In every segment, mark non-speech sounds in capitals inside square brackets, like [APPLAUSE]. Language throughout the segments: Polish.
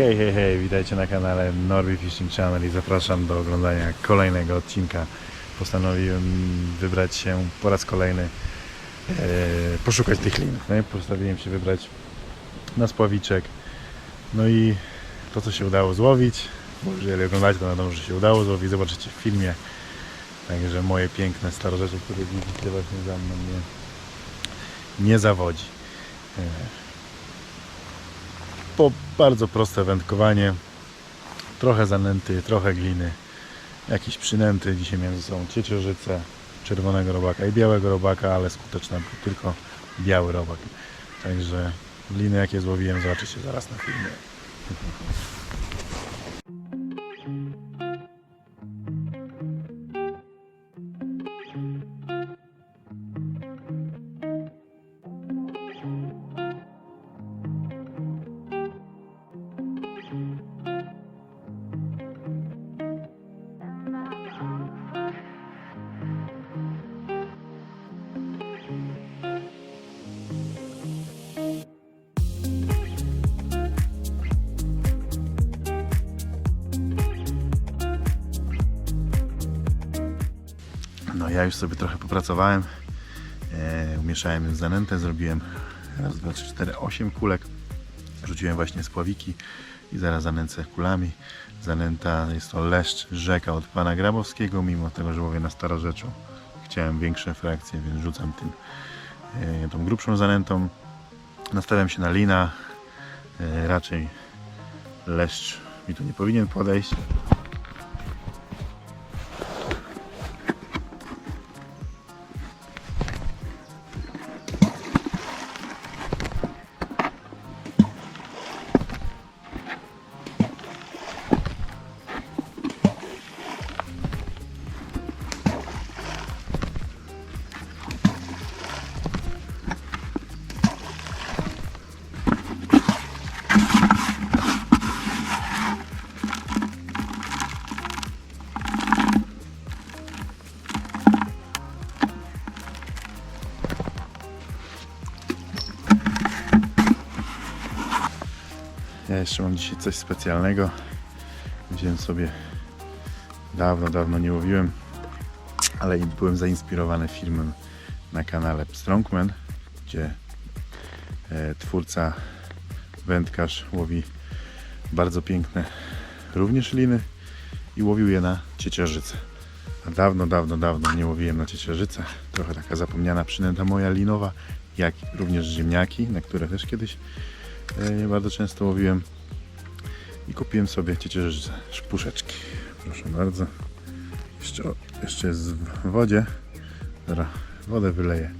Hej, hej, hej, witajcie na kanale Norby Fishing Channel i zapraszam do oglądania kolejnego odcinka. Postanowiłem wybrać się po raz kolejny, e, poszukać tych lin. No postanowiłem się wybrać na spławiczek. No i to, co się udało złowić, bo jeżeli oglądacie, to wiadomo, że się udało złowić, zobaczycie w filmie. Także moje piękne starożytne, które widzicie właśnie za mną, nie, nie zawodzi. E, po bardzo proste wędkowanie. Trochę zanęty, trochę gliny, jakieś przynęty. Dzisiaj miałem ze sobą ciecierzycę, czerwonego robaka i białego robaka, ale skuteczna był tylko biały robak. Także liny jakie złowiłem zobaczycie zaraz na filmie. Ja już sobie trochę popracowałem. E, umieszałem zanętę, zrobiłem raz, dwa, trzy, cztery, osiem kulek. Rzuciłem właśnie spławiki i zaraz zanęcę kulami. Zanęta jest to leszcz rzeka od pana Grabowskiego, mimo tego, że łowię na starorzeczu. Chciałem większe frakcje, więc rzucam tym e, tą grubszą zanętą. Nastawiam się na lina. E, raczej leszcz mi tu nie powinien podejść. Jeszcze mam dzisiaj coś specjalnego. Wziąłem sobie dawno, dawno nie łowiłem, ale byłem zainspirowany filmem na kanale Strongman, gdzie e, twórca wędkarz łowi bardzo piękne również liny i łowił je na ciecierzycę. A dawno, dawno, dawno nie łowiłem na ciecierzycę. Trochę taka zapomniana przynęta moja linowa, jak również ziemniaki, na które też kiedyś bardzo często łowiłem. I kupiłem sobie ciecierzycę, szpuszeczki. Proszę bardzo. Jeszcze, jeszcze jest w wodzie. Zaraz wodę wyleję.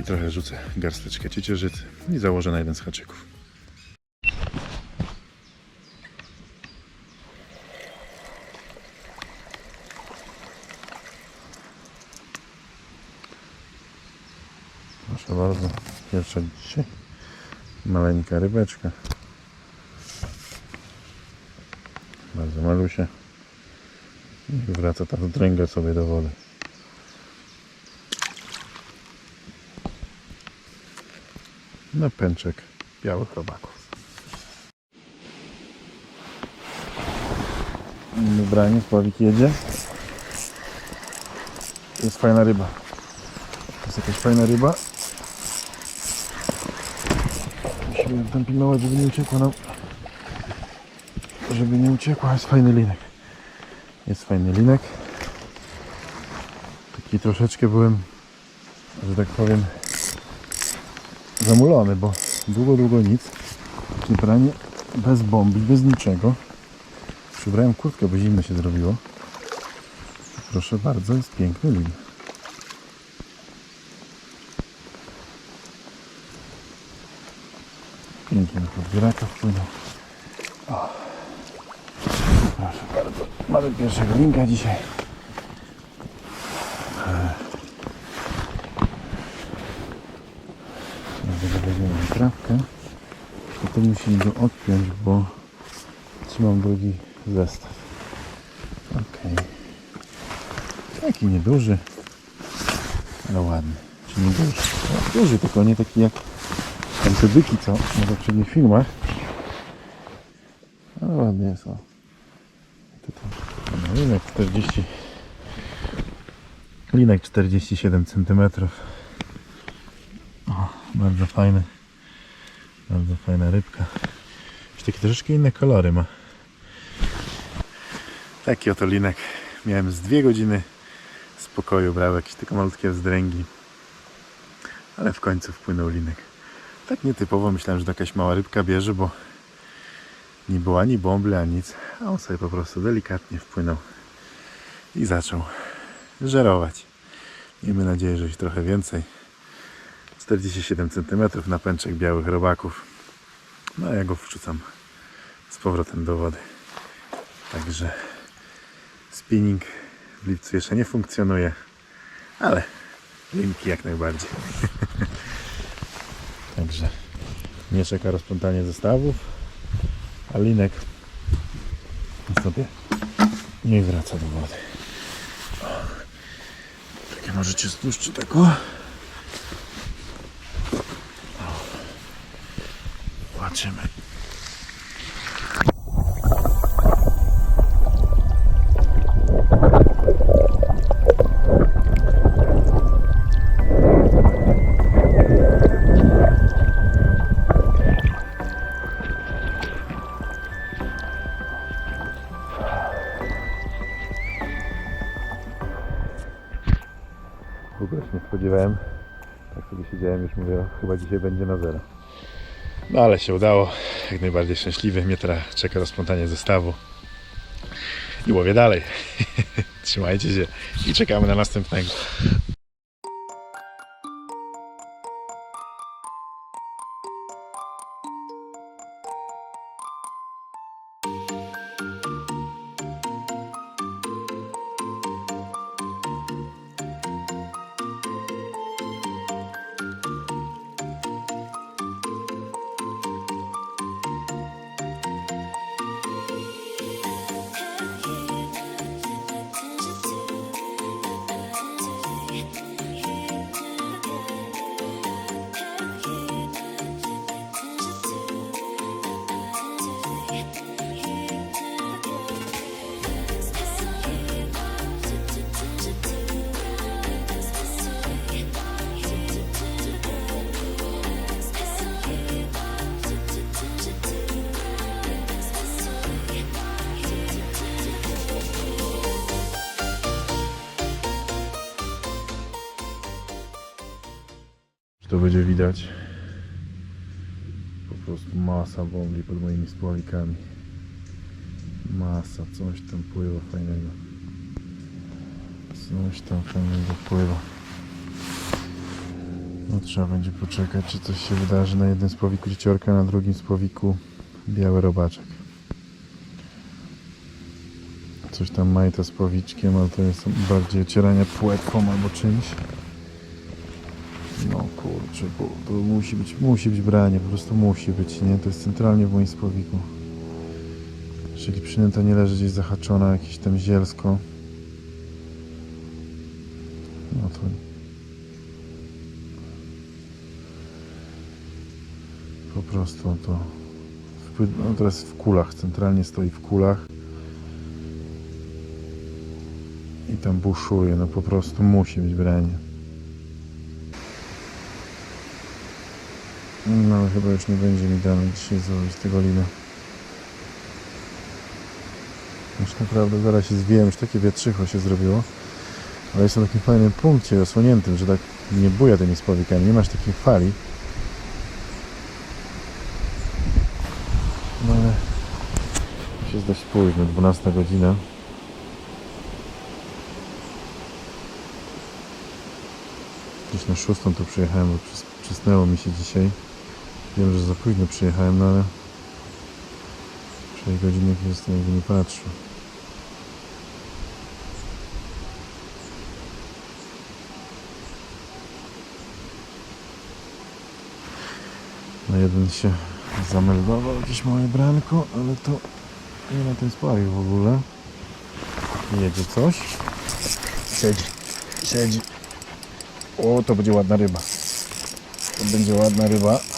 I trochę rzucę garsteczkę ciecierzycy i założę na jeden z haczyków. Proszę bardzo, pierwsza dzisiaj maleńka rybeczka. Bardzo malusia. I wraca ta dręga sobie do wody. Na pęczek białych robaków. Wybranie, Sławik jedzie. Jest fajna ryba. Jest jakaś fajna ryba. Musimy tam pilnować, żeby nie uciekła nam. Żeby nie uciekła, jest fajny linek. Jest fajny linek. Taki troszeczkę byłem, że tak powiem, zamulony, bo długo, długo nic. Przybranie bez bombi, bez niczego. Przybrałem kurtkę, bo zimno się zrobiło. Proszę bardzo, jest piękny lin. Pięknie podbieraka wpłynął. O. Proszę bardzo. Mamy pierwszego linka dzisiaj. Dlatego weźmiemy trawkę. Potem musimy go odpiąć, bo trzymam drugi zestaw. Ok. Taki nieduży, ale ładny. Czy nieduży? No, duży, tylko nie taki jak tamte byki, co na poprzednich filmach. No ładnie jest, o. No, linek 40. Linek 47 cm. O, bardzo fajny. Bardzo fajna rybka. Już takie troszeczkę inne kolory ma. Taki oto linek. Miałem z dwie godziny spokoju, brał jakieś tylko malutkie wzdręgi. Ale w końcu wpłynął linek. Tak nietypowo myślałem, że to jakaś mała rybka bierze, bo nie było ani bąbli, ani nic. A on sobie po prostu delikatnie wpłynął i zaczął żerować. Miejmy nadzieję, że już trochę więcej. 47 cm na pęczek białych robaków. No a ja go wrzucam z powrotem do wody. Także spinning w lipcu jeszcze nie funkcjonuje, ale linki jak najbardziej. Także nie czeka rozplątanie zestawów, a linek sobie nie wraca do wody. Takie możecie spuszczę tak o. O. Zobaczymy. Się nie spodziewałem. Tak sobie siedziałem, już mówię, "O, chyba dzisiaj będzie na zero. No ale się udało. Jak najbardziej szczęśliwy. Mnie teraz czeka rozplątanie zestawu. I łowię dalej. [LAUGHS] Trzymajcie się i czekamy na następnego. Będzie widać? Po prostu masa bąbli pod moimi spławikami. Masa, coś tam pływa fajnego. Coś tam fajnego pływa. No trzeba będzie poczekać, czy coś się wydarzy na jednym spławiku dzieciorka, na drugim spławiku biały robaczek. Coś tam majta z pławiczkiem, ale to jest bardziej ocieranie płetwą albo czymś. No kurczę, bo to musi być, musi być branie, po prostu musi być, nie? To jest centralnie w moim spławiku. Jeżeli przynęta nie leży gdzieś zahaczona, jakieś tam zielsko. No to... Po prostu to... No teraz w kulach, centralnie stoi w kulach. I tam buszuje, no po prostu musi być branie. No chyba już nie będzie mi dane dzisiaj złowić tego lina. Już naprawdę zaraz się zwijam, już takie wietrzycho się zrobiło. Ale jest na takim fajnym punkcie osłoniętym, że tak nie buja tymi spławikami, nie masz takiej fali. No ale już jest dość późno, 12 godzina. Gdzieś na szóstą tu przyjechałem, bo przys- przysnęło mi się dzisiaj. Wiem, że za późno przyjechałem, no ale 6 godzinek jest, jakby nie patrzył. Na jeden się zameldował jakieś małe branko, ale to nie na tym spławił w ogóle. Jedzie coś. Siedzi, siedzi. O, to będzie ładna ryba. To będzie ładna ryba.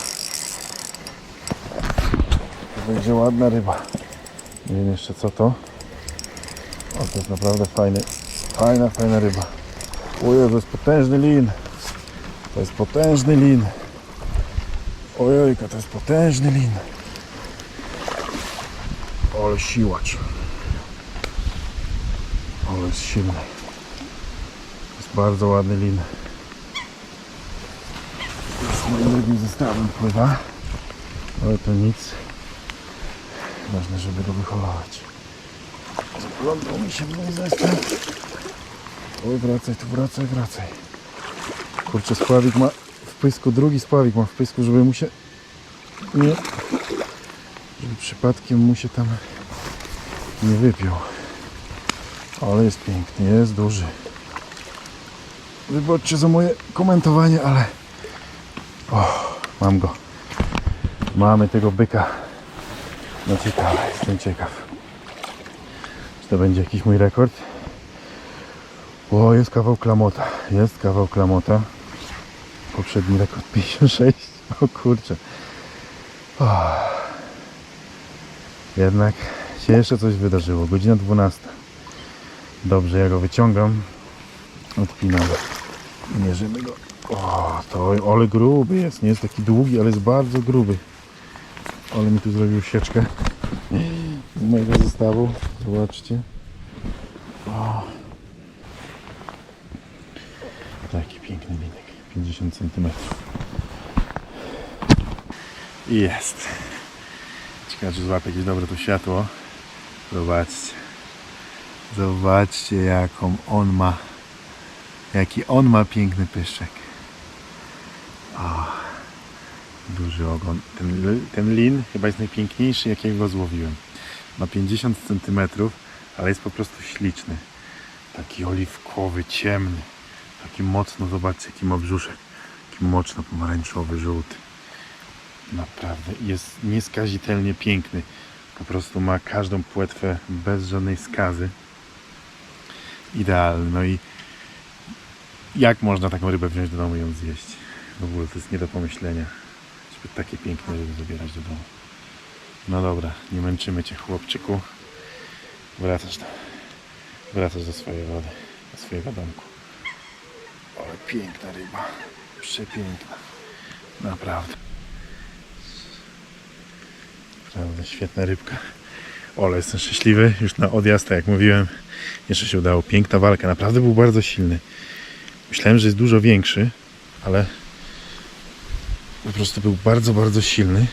Będzie ładna ryba. Nie wiem jeszcze co to. O, to jest naprawdę fajny, fajna, fajna ryba. Ojej, to jest potężny lin. To jest potężny lin. Ojejka, to jest potężny lin. Ale siłacz. Ale jest silny. To jest bardzo ładny lin. Z moim drugim zestawem pływa. Ale to nic. Ważne, żeby go wychować. Zaplątał mi się mój zestaw. Oj, wracaj tu, wracaj, wracaj. Kurczę, spławik ma w pysku, drugi spławik ma w pysku, żeby mu się nie... Żeby przypadkiem mu się tam nie wypił. Ale jest piękny, jest duży. Wybaczcie za moje komentowanie, ale... O, mam go. Mamy tego byka. No ciekawe, jestem ciekaw. Czy to będzie jakiś mój rekord? O, jest kawał klamota. Jest kawał klamota. Poprzedni rekord [LAUGHS] 56. O kurczę. O. Jednak się jeszcze coś wydarzyło. Godzina 12. Dobrze, ja go wyciągam. Odpinam. Mierzymy go. O, to ale gruby jest. Nie jest taki długi, ale jest bardzo gruby. Ale mi tu zrobił sieczkę z mojego zestawu. Zobaczcie. O. Taki piękny linek. 50 cm. I jest. Ciekawe, czy złapie jakieś dobre to światło. Zobaczcie. Zobaczcie, jaką on ma. Jaki on ma piękny pyszczek. O, duży ogon. Ten, ten lin chyba jest najpiękniejszy, jakiego go złowiłem. Ma 50 cm, ale jest po prostu śliczny. Taki oliwkowy, ciemny. Taki mocno, zobaczcie, jaki ma brzuszek. Taki mocno pomarańczowy, żółty. Naprawdę jest nieskazitelnie piękny. Po prostu ma każdą płetwę bez żadnej skazy. Idealny. No i jak można taką rybę wziąć do domu i ją zjeść? W ogóle to jest nie do pomyślenia, takie piękne ryby zabierać do domu. No dobra, nie męczymy Cię chłopczyku. Wracasz do, wracasz do swojej wody, do swojego domku. Ale piękna ryba. Przepiękna. Naprawdę. Naprawdę świetna rybka. Ole, jestem szczęśliwy. Już na odjazd, tak jak mówiłem, jeszcze się udało. Piękna walka. Naprawdę był bardzo silny. Myślałem, że jest dużo większy, ale po prostu był bardzo, bardzo silny.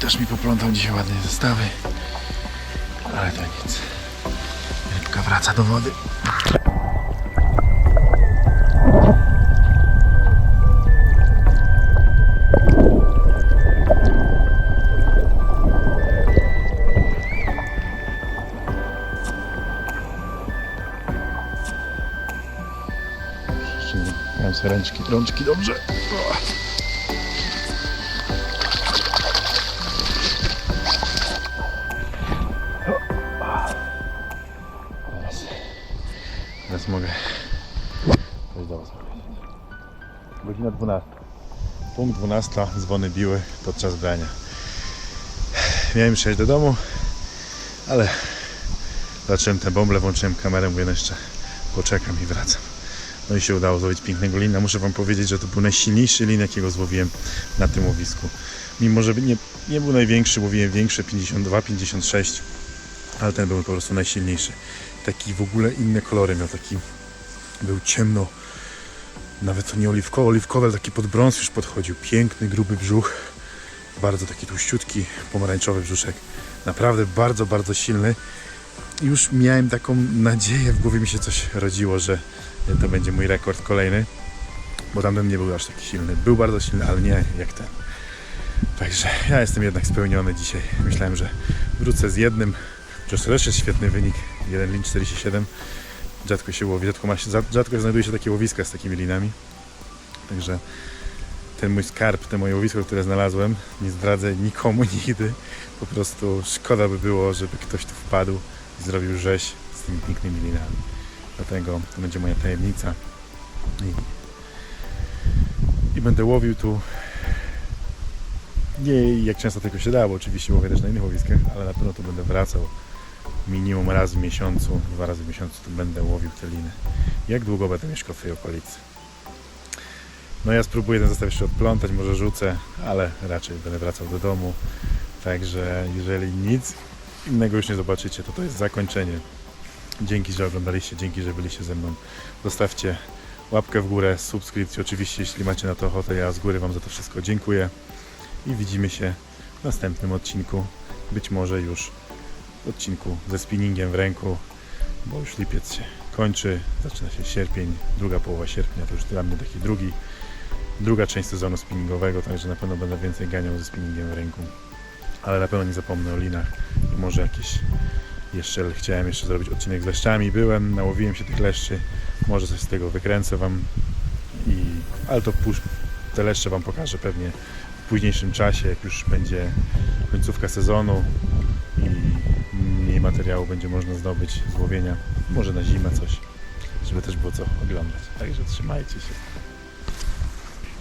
Też mi poplątał dzisiaj ładne zestawy. Ale to nic. Rybka wraca do wody. Ręczki, rączki dobrze. Teraz, teraz mogę coś do Was. Godzina 12. Punkt 12, dzwony biły, to czas brania. Miałem jechać do domu, ale zacząłem tę bąblę, włączyłem kamerę, mówię no jeszcze poczekam i wracam. No i się udało złowić pięknego lina. Muszę Wam powiedzieć, że to był najsilniejszy lin, jakiego złowiłem na tym łowisku. Mimo, że nie, nie był największy, łowiłem większe 52, 56, ale ten był po prostu najsilniejszy. Taki w ogóle inne kolory miał, taki był ciemno, nawet to nie oliwkowo, oliwkowy, ale taki pod brąz już podchodził. Piękny, gruby brzuch, bardzo taki tłuściutki, pomarańczowy brzuszek. Naprawdę bardzo, bardzo silny. Już miałem taką nadzieję, w głowie mi się coś rodziło, że to będzie mój rekord kolejny, bo tamten nie był aż taki silny. Był bardzo silny, ale nie jak ten. Także ja jestem jednak spełniony dzisiaj. Myślałem, że wrócę z jednym, chociaż też jest świetny wynik. Jeden lin 47. Rzadko się łowi, rzadko, ma się, rzadko znajduje się takie łowiska z takimi linami. Także ten mój skarb, te moje łowisko, które znalazłem, nie zdradzę nikomu [LAUGHS] nigdy. Po prostu szkoda by było, żeby ktoś tu wpadł i zrobił rzeź z tymi pięknymi linami. Dlatego to będzie moja tajemnica. I, i będę łowił tu Nie jak często tylko się dało, oczywiście łowię też na innych łowiskach, ale na pewno tu będę wracał minimum raz w miesiącu, dwa razy w miesiącu tu będę łowił te liny. Jak długo będę mieszkał w tej okolicy? No ja spróbuję ten zestaw jeszcze odplątać, może rzucę, ale raczej będę wracał do domu. Także jeżeli nic innego już nie zobaczycie, to to jest zakończenie. Dzięki, że oglądaliście, dzięki, że byliście ze mną. Zostawcie łapkę w górę, subskrypcję oczywiście, jeśli macie na to ochotę. Ja z góry Wam za to wszystko dziękuję i widzimy się w następnym odcinku. Być może już w odcinku ze spinningiem w ręku, bo już lipiec się kończy, zaczyna się sierpień, druga połowa sierpnia to już dla mnie taki drugi, druga część sezonu spinningowego, także na pewno będę więcej ganiał ze spinningiem w ręku, ale na pewno nie zapomnę o linach i może jakieś jeszcze chciałem jeszcze zrobić odcinek z leszczami, byłem, nałowiłem się tych leszczy, może coś z tego wykręcę Wam i, ale to pusz, te leszcze Wam pokażę pewnie w późniejszym czasie, jak już będzie końcówka sezonu i mniej materiału będzie można zdobyć z łowienia. Może na zimę coś, żeby też było co oglądać. Także trzymajcie się.